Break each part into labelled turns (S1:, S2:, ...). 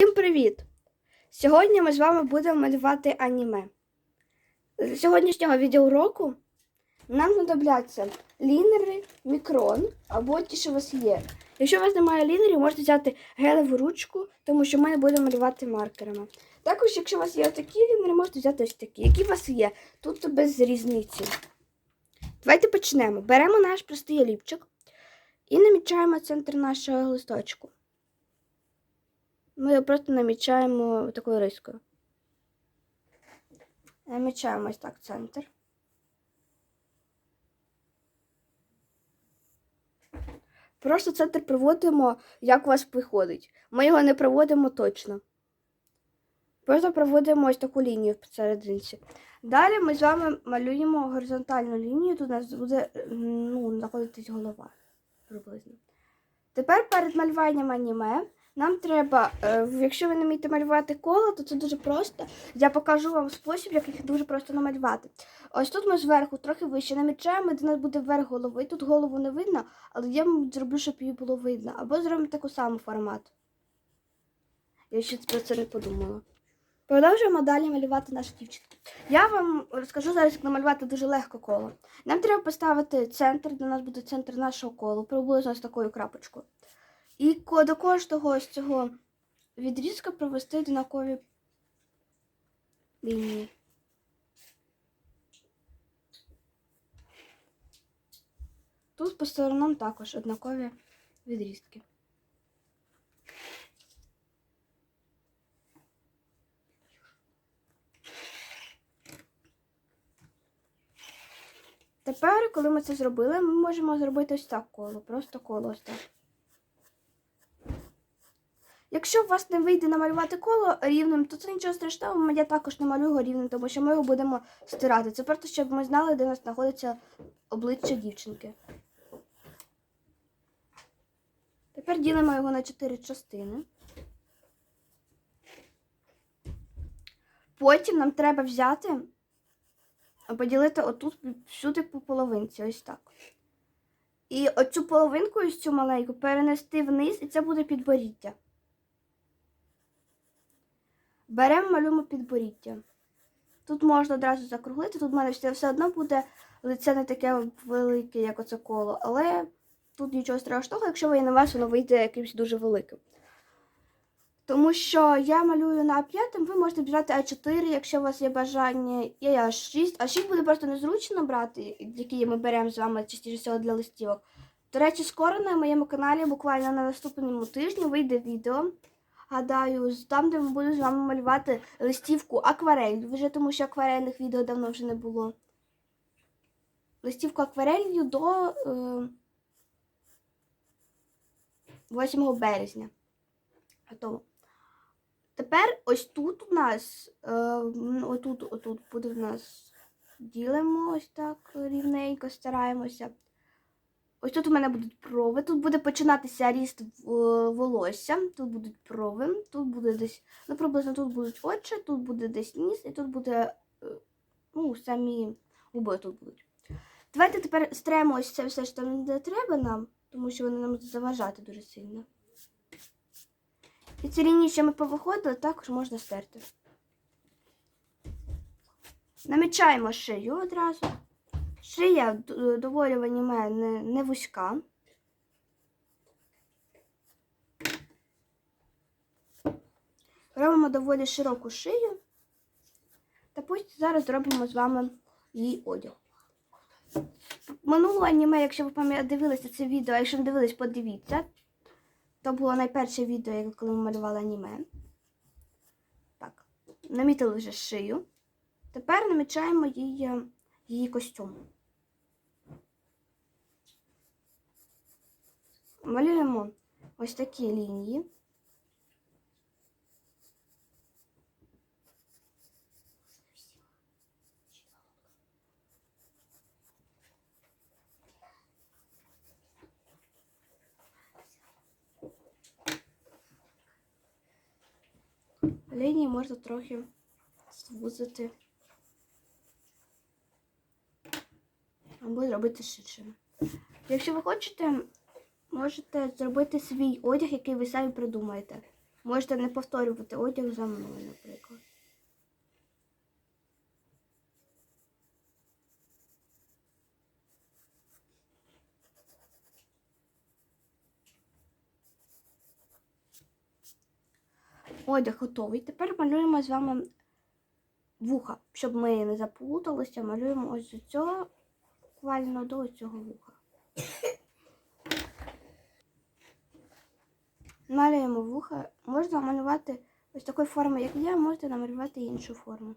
S1: Всім привіт! Сьогодні ми з вами будемо малювати аніме. З сьогоднішнього відеоуроку нам знадобляться лінери, мікрон або ті, що у вас є. Якщо у вас немає лінерів, можете взяти гелеву ручку, тому що ми не будемо малювати маркерами. Також, якщо у вас є такі лінери, можете взяти ось такі. Які у вас є? Тут без різниці. Давайте почнемо. Беремо наш простий олівчик і намічаємо центр нашого листочку. Ми його просто намічаємо такою рискою. Намічаємо ось так центр. Просто центр проводимо, як у вас виходить. Ми його не проводимо точно. Просто проводимо ось таку лінію посерединці. Далі ми з вами малюємо горизонтальну лінію. Тут у нас буде ну, знаходитись голова приблизно. Тепер перед малюванням аніме нам треба, е, якщо ви не вмієте малювати коло, то це дуже просто. Я покажу вам спосіб, як їх дуже просто намалювати. Ось тут ми зверху трохи вище намічаємо, де у нас буде верх голови. Тут голову не видно, але я зроблю, щоб її було видно. Або зробимо таку саму формат. Я ще про це не подумала. Продовжуємо далі малювати нашу дівчинку. Я вам розкажу зараз, як намалювати дуже легко коло. Нам треба поставити центр, де у нас буде центр нашого колу, приблизно з такою крапочкою. І до кожного ось цього відрізка провести однакові лінії. Тут по сторонам також однакові відрізки. Тепер, коли ми це зробили, ми можемо зробити ось так коло, просто коло ось так. Якщо у вас не вийде намалювати коло рівним, то це нічого страшного, я також намалюю його рівним, тому що ми його будемо стирати. Це просто щоб ми знали, де у нас знаходиться обличчя дівчинки. Тепер ділимо його на чотири частини. Потім нам треба взяти, поділити отут всюди по половинці, ось так. І оцю половинку, ось цю маленьку, перенести вниз, і це буде підборіддя. Беремо малюємо підборіддя. Тут можна одразу закруглити, тут в мене все, одно буде лице не таке велике, як оце коло, але тут нічого страшного, якщо ви на вас воно вийде якимось дуже великим. Тому що я малюю на А5, ви можете брати А4, якщо у вас є бажання, і А6. А6 буде просто незручно брати, які ми беремо з вами частіше всього для листівок. До речі, скоро на моєму каналі, буквально на наступному тижні, вийде відео. Гадаю, там, де ми будемо з вами малювати листівку акварель. Вже тому що акварельних відео давно вже не було. Листівку акварелью до е, 8 березня. Готово. Тепер ось тут у нас, е, отут, отут буде в нас ділимо ось так рівненько, стараємося. Ось тут у мене будуть брови. Тут буде починатися ріст волосся. Тут будуть брови, тут буде десь, ну приблизно тут будуть очі, тут буде десь ніс, і тут буде, е, ну, самі губи тут будуть. Давайте тепер стремо ось це все, що не треба нам, тому що вони нам заважати дуже сильно. І ці лінії, що ми повиходили, також можна стерти. Намічаємо шию одразу. Шия доволі в аніме не, не вузька. Робимо доволі широку шию. Та пусть зараз зробимо з вами її одяг. Минуле аніме, якщо ви дивилися це відео, а якщо не дивились, подивіться. То було найперше відео, коли ми малювали аніме. Так, намітили вже шию. Тепер намічаємо її, її костюм. Малюємо ось такі лінії. Лінії можна трохи звузити або зробити ширшими. Якщо ви хочете, можете зробити свій одяг, який ви самі придумаєте. Можете не повторювати одяг за мною, наприклад. Одяг готовий. Тепер малюємо з вами вуха. Щоб ми не заплуталися, малюємо ось з цього буквально до цього вуха. Малюємо вуха. Можна малювати ось такої форми, як я, можете намалювати іншу форму.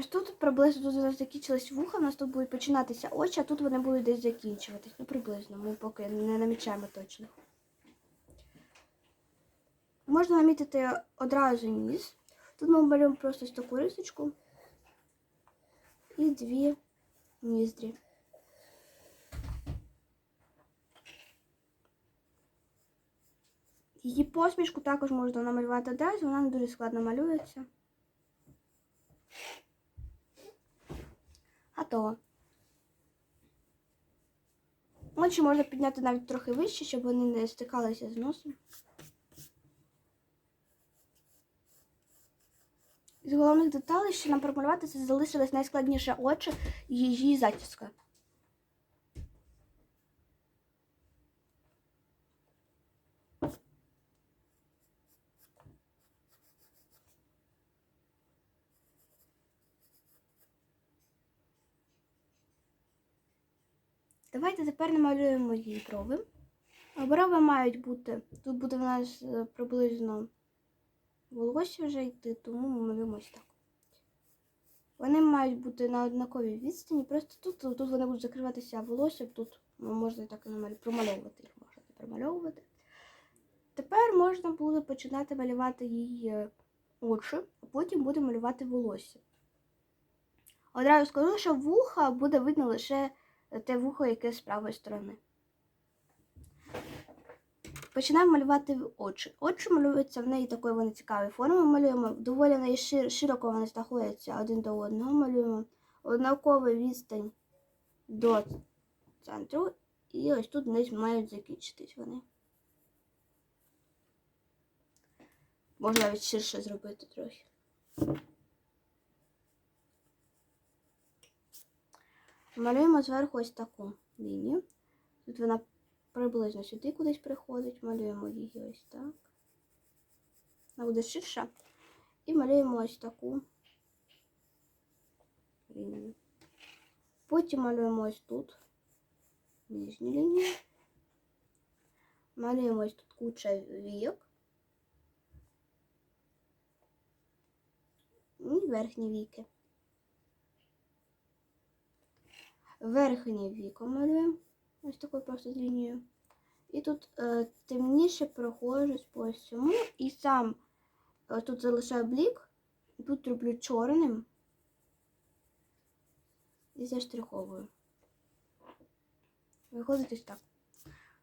S1: Ось тут приблизно тут закінчились вуха, у нас тут будуть починатися очі, а тут вони будуть десь закінчуватись. Ну, приблизно, ми поки не намічаємо точно. Можна намітити одразу ніс. Тут ми малюємо просто ось таку рисочку і дві ніздрі. Її посмішку також можна намалювати одразу, вона не дуже складно малюється. Готово. Очі можна підняти навіть трохи вище, щоб вони не стикалися з носом. З головних деталей, що нам промалювати, це залишилось найскладніше очі її затіска. Давайте тепер намалюємо її брови. Брови мають бути. Тут буде в нас е, приблизно волосся вже йти, тому ми малюємо ось так. Вони мають бути на однаковій відстані, просто тут, тут вони будуть закриватися волоссям, тут ну, можна так промальовувати їх, можна промальовувати. Тепер можна буде починати малювати її е, очі, а потім буде малювати волосся. Одразу скажу, що вуха буде видно лише те вухо, яке з правої сторони. Починаємо малювати очі. Очі малюються в неї такої вони цікавої форми. Малюємо доволі неї шир- широко вони знаходяться один до одного. Малюємо однакову відстань до центру. І ось тут десь мають закінчитись вони. Можна навіть ширше зробити трохи. Малюємо зверху ось таку лінію. Тут вона приблизно сюди кудись приходить. Малюємо її ось так. Вона буде ширша. І малюємо ось таку лінію. Потім малюємо ось тут нижню лінію. Малюємо ось тут куча війок. І верхні віки. Верхнє віко малюємо. Ось такою просто лінією. І тут е, темніше проходжусь по цьому. І сам е, тут залишаю блік. І тут роблю чорним. І заштриховую. Виходить ось так.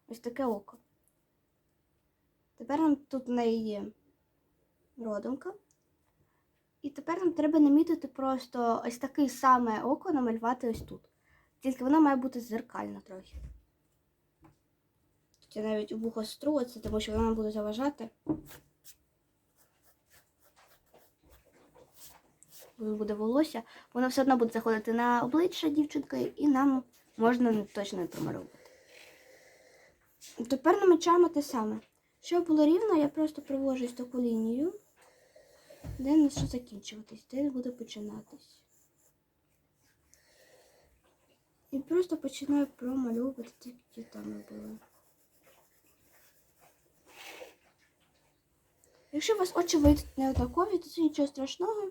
S1: Ось таке око. Тепер нам тут в неї є родинка. І тепер нам треба намітити просто ось таке саме око намалювати ось тут. Тільки вона має бути зеркальна трохи. Тут я навіть вухо струється, тому що вона буде заважати. Буде волосся, воно все одно буде заходити на обличчя дівчинки, і нам можна точно не промальовувати. Тепер намічаємо те саме. Щоб було рівно, я просто провожусь таку лінію, де не що закінчуватись, де буде починатись. І просто починаю промальовувати ті, які там були. Якщо у вас очі вийдуть не однакові, то це нічого страшного.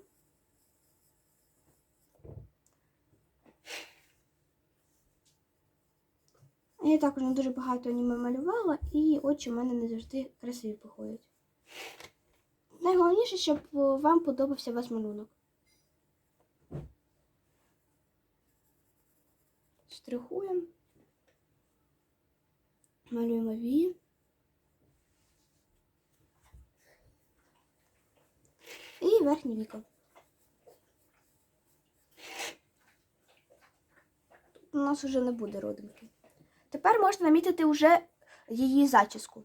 S1: Я також не дуже багато аніме малювала, і очі в мене не завжди красиві виходять. Найголовніше, щоб вам подобався ваш малюнок. Штрихуємо. Малюємо вії. І верхнє віко. Тут у нас вже не буде родинки. Тепер можна намітити вже її зачіску.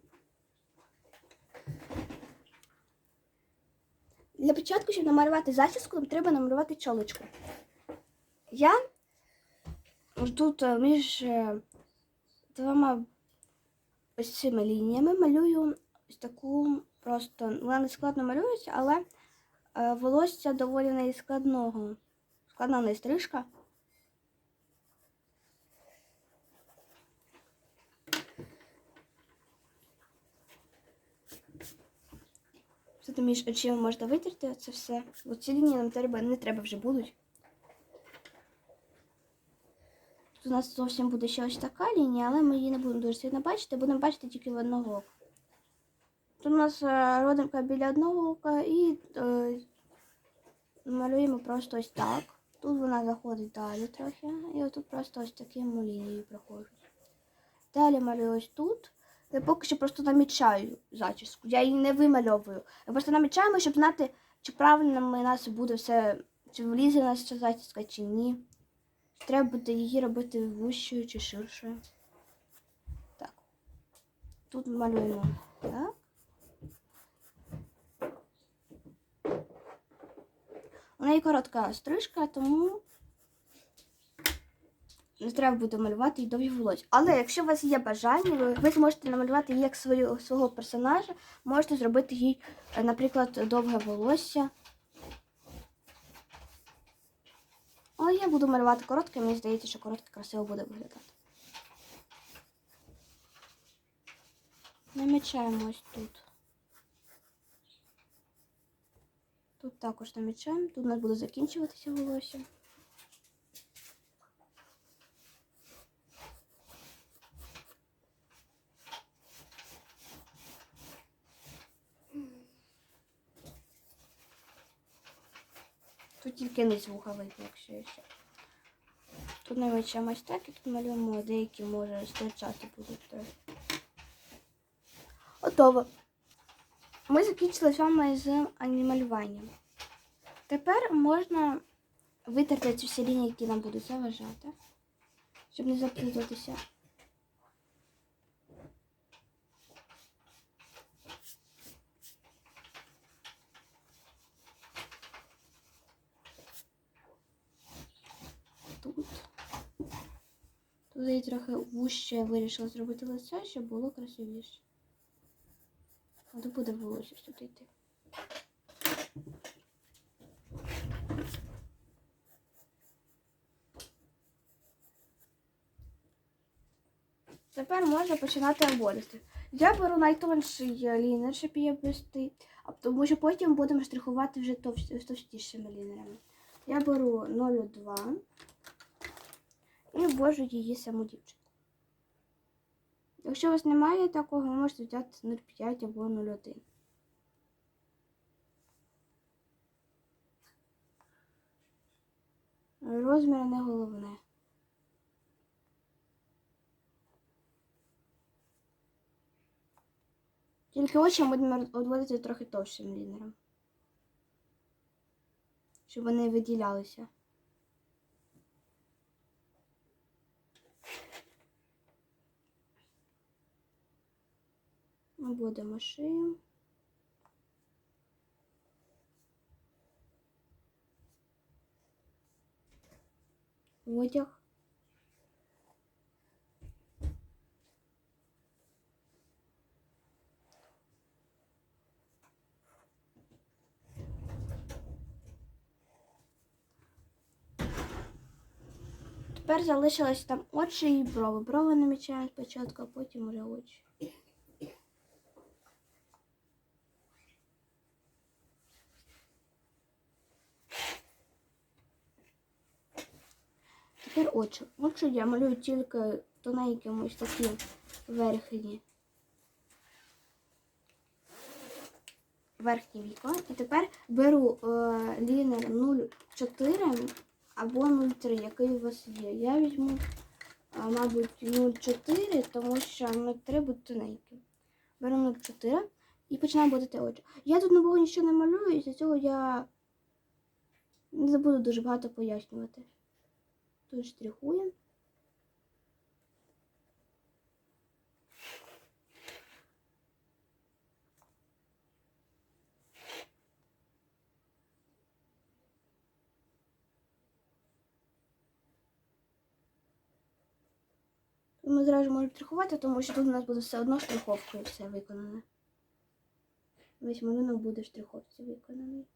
S1: Для початку, щоб намалювати зачіску, нам треба намалювати чолочку. Я тут е, між е, двома ось цими лініями малюю ось таку просто. Вона не складно малюється, але е, волосся доволі в неї складного. Складна в неї стрижка. Тут між очима можна витерти це все. Бо ці лінії нам треба, не треба вже будуть. Тут у нас зовсім буде ще ось така лінія, але ми її не будемо дуже сильно бачити, будемо бачити тільки в одного ока. Тут у нас е, родинка біля одного ока і е, малюємо просто ось так. Тут вона заходить далі трохи. І отут просто ось такими лінією проходжу. Далі малюю ось тут. Я поки що просто намічаю зачіску. Я її не вимальовую. Ми просто намічаємо, щоб знати, чи правильно у нас буде все, чи влізе в нас ця зачіска, чи ні. Треба буде її робити вущою чи ширшою. Так. Тут малюємо так. У неї коротка стрижка, тому не треба буде малювати їй довгі волосся. Але якщо у вас є бажання, ви, ви зможете намалювати її як свою, свого персонажа, можете зробити їй, е, наприклад, довге волосся. Але я буду малювати коротке, мені здається, що коротке красиво буде виглядати. Намічаємо ось тут. Тут також намічаємо. Тут у нас буде закінчуватися волосся. Тільки вуха видно, якщо є ще. Тут намічаємо ось так, і тут малюємо деякі, може, стирчати будуть. Готово. Ми закінчили з вами з анімалюванням. Тепер можна витерти ці всі лінії, які нам будуть заважати, щоб не заплутатися. Тут. Тут я трохи вуще вирішила зробити лице, щоб було красивіше. От буде волосся тут йти. Тепер можна починати обводити. Я беру найтонший лінер, щоб її обвести, а тому що потім будемо штрихувати вже товстішими лінерами. Я беру 0,2 і ввожу її саму дівчинку. Якщо у вас немає такого, ви можете взяти 0,5 або 0,1. Розмір не головне. Тільки очі будемо відводити трохи товщим лінером. Щоб вони виділялися. Ми будемо шию. Одяг. Тепер залишилось там очі і брови. Брови намічаємо спочатку, а потім вже очі. Тепер очі. Очі я малюю тільки тоненьким ось такі верхні. Верхнє віко. І тепер беру е, лінер 0,4 або 0,3, який у вас є. Я візьму а, мабуть, 0,4, тому що 0,3 буде тоненькі. Беремо 0,4 і починаємо будити очі. Я тут нового нічого не малюю, і з цього я не буду дуже багато пояснювати. Тут штрихуємо. Ми зразу можемо штрихувати, тому що тут у нас буде все одно штриховкою все виконане. Весь малюнок буде штриховці виконаний.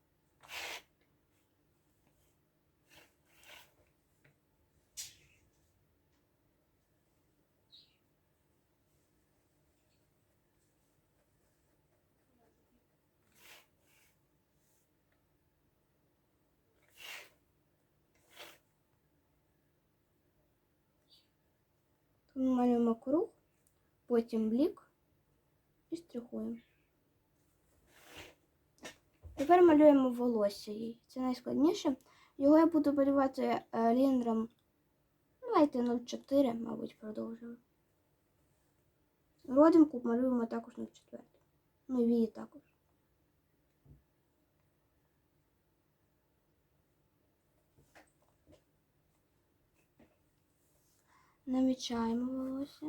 S1: Тут ми малюємо круг, потім блік і штрихуємо. Тепер малюємо волосся їй. Це найскладніше. Його я буду малювати е, лінером. Давайте 0,4, мабуть, продовжимо. Родинку малюємо також 0,4. Ну, і також. Намічаємо волосся.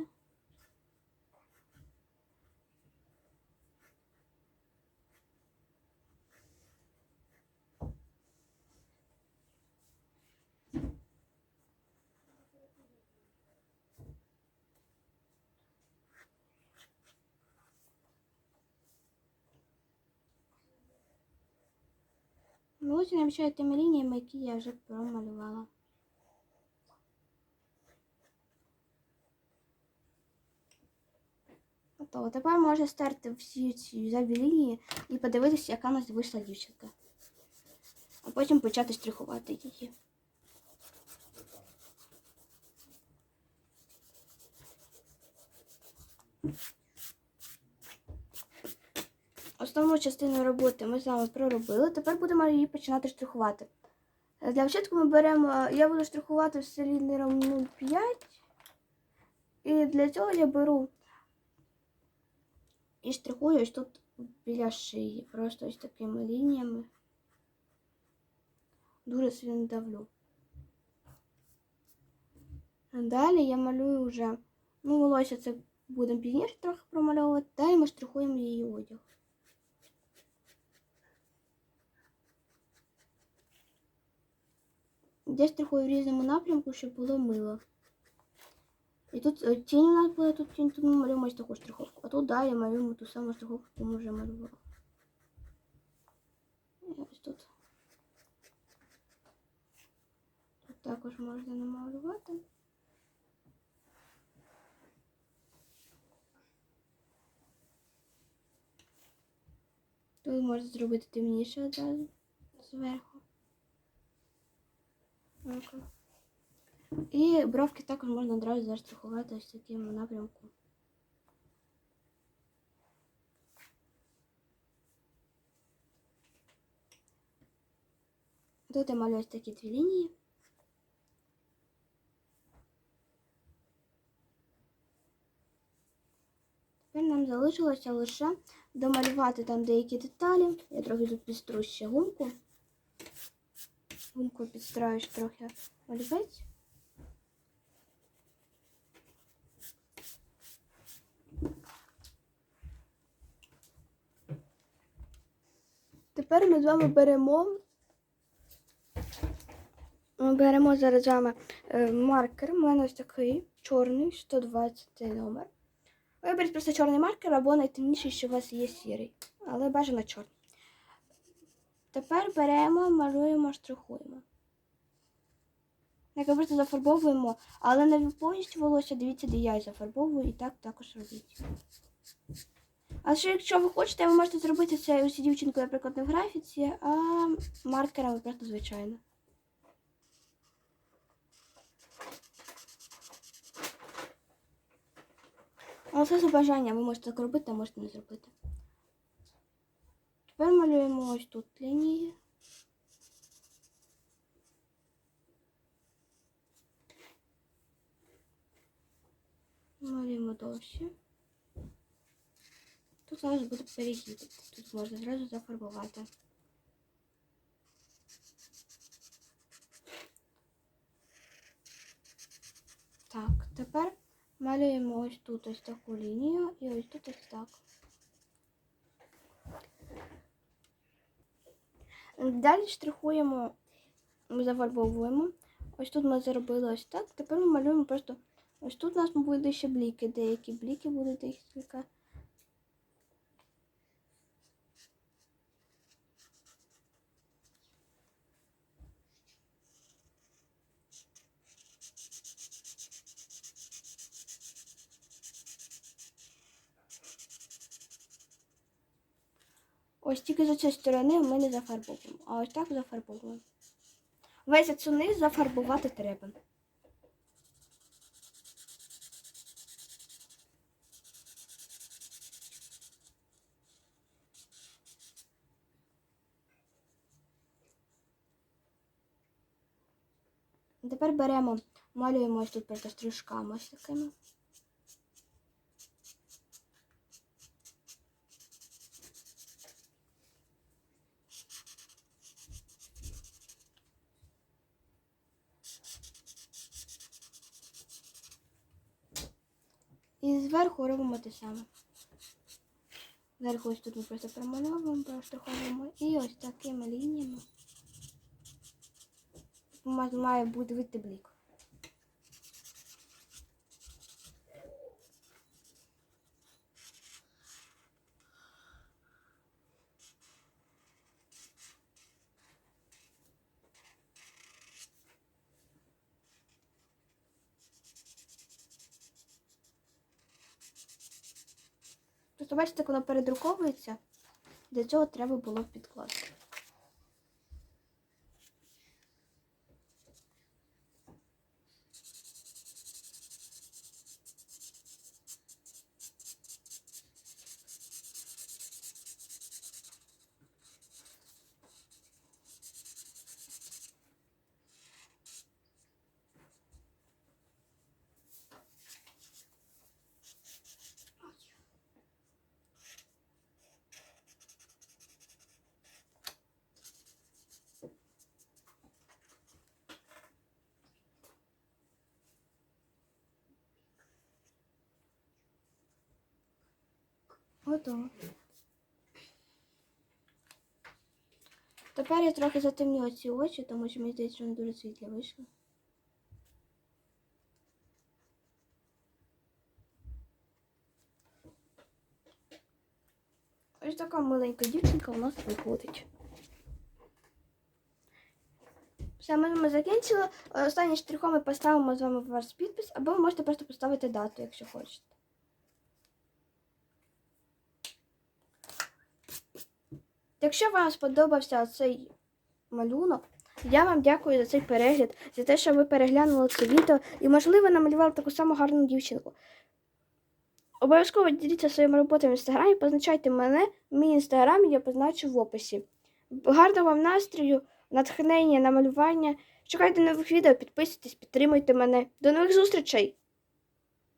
S1: Волосся намічаю тими лініями, які я вже промалювала. Готово. Тепер можна стерти всі ці зайві і подивитися, яка у нас вийшла дівчинка. А потім почати штрихувати її. Основну частину роботи ми з вами проробили. Тепер будемо її починати штрихувати. Для початку ми беремо, я буду штрихувати все лінером 0,5. І для цього я беру і штрихую ось тут біля шиї. Просто ось такими лініями. Дуже сильно давлю. Далі я малюю вже, ну, волосся це будемо пізніше трохи промальовувати. Далі ми штрихуємо її одяг. Я штрихую в різному напрямку, щоб було мило. І тут е, тінь у нас буде, тут тінь, тут ми малюємо ось таку штриховку. А тут далі малюємо ту саму штриховку, яку ми вже малювали. І ось тут. Тут також можна намалювати. Тут можна зробити темніше одразу зверху. Ну-ка. І бровки також можна одразу заштрихувати ось таким напрямку. Тут я малюю ось такі дві лінії. Тепер нам залишилося лише домалювати там деякі деталі. Я трохи тут підстру ще гумку. Гумку підстраєш трохи олівець. Тепер ми з вами беремо. Беремо зараз з вами е, маркер. У мене ось такий чорний, 120 номер. Виберіть просто чорний маркер або найтемніший, що у вас є сірий. Але бажано чорний. Тепер беремо, малюємо, штрихуємо. Як просто зафарбовуємо, але не повністю волосся, дивіться, де я зафарбовую, і так також робіть. А ще якщо ви хочете, ви можете зробити це усі дівчинкою, наприклад, не в графіці, а маркерами просто звичайно. Але це за бажання, ви можете так робити, а можете не зробити. Тепер малюємо ось тут лінії. Малюємо дощі. Тут буде перехід. Тут можна зразу зафарбувати. Так, тепер малюємо ось тут ось таку лінію і ось тут ось так. Далі штрихуємо, зафарбовуємо. Ось тут ми зробили ось так. Тепер ми малюємо просто ось тут у нас будуть ще бліки. Деякі бліки будуть декілька. Ось тільки з цієї сторони ми не зафарбовуємо, а ось так зафарбовуємо. Весь цю низ зафарбувати треба. Тепер беремо, малюємо ось тут просто стружками ось такими. І зверху робимо те саме. Зверху ось тут ми просто промальовуємо, ходимо. і ось такими лініями має бути вийти блік. Тобто, бачите, коли передруковується, для цього треба було підкласти. Готово. Тепер я трохи затемнила ці очі, тому що мені здається, що вони дуже світлі вийшли. Ось така маленька дівчинка у нас виходить. Все, ми, ми закінчили. Останнім штрихом ми поставимо з вами ваш підпис, або ви можете просто поставити дату, якщо хочете. Якщо вам сподобався цей малюнок, я вам дякую за цей перегляд, за те, що ви переглянули це відео і, можливо, намалювали таку саму гарну дівчинку. Обов'язково діліться своїми роботами в інстаграмі, позначайте мене, мій інстаграм я позначу в описі. Гарного вам настрою, натхнення на малювання. Чекайте нових відео, підписуйтесь, підтримуйте мене. До нових зустрічей!